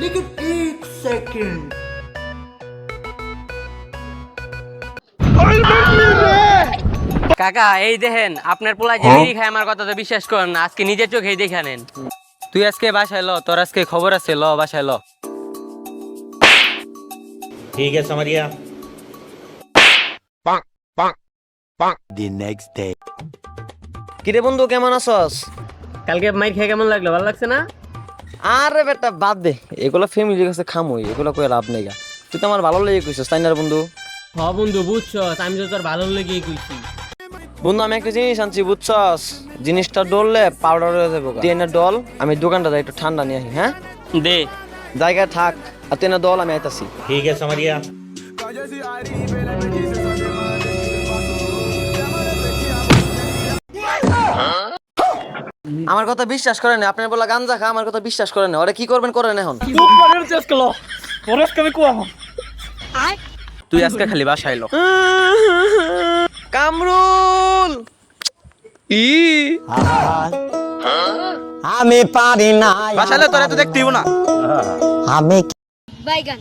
लेकिन एक सेकंड কাকা এই দেখেন আপনার পোলা যে বিড়ি খায় আমার কথা তো বিশ্বাস করেন না আজকে নিজের চোখেই দেখে নেন তুই আজকে বাসায় ল তোর আজকে খবর আছে ল বাসায় ল ठीक है समझ गया The next day. কিরে বন্ধু কেমন আছস কালকে মাইর খেয়ে কেমন লাগলো ভালো লাগছে না আরে বেটা বাদ দে। এগুলো ফ্যামিলির কাছে খামোই এগুলো কই লাভ নেই গা। তুই তো আমার ভালো লেগে কইছিস তাই না বন্ধু? হ বন্ধু বুঝছস আমি তো তোর ভালো লেগে কইছি। বন্ধু আমি একটা জিনিস আনছি বুঝছস? জিনিসটা ডললে পাউডার হয়ে যাব তুই না ডল আমি দোকানটা যাই একটু ঠান্ডা নিয়ে আসি হ্যাঁ? দে। জায়গায় থাক আর তুই না ডল আমি আইতাছি। ঠিক আছে মারিয়া। আমার কথা বিশ্বাস করেন না আপনার বলা গাঞ্জা খা আমার কথা বিশ্বাস করেন না। ওরা কি করবেন করেন এখন? তুই আজকে খালি বাসায় লো। কামরুল! ই। আমি পারি না। বাসায় লো তোরা তো দেখতেইব না। আমি বাইগান।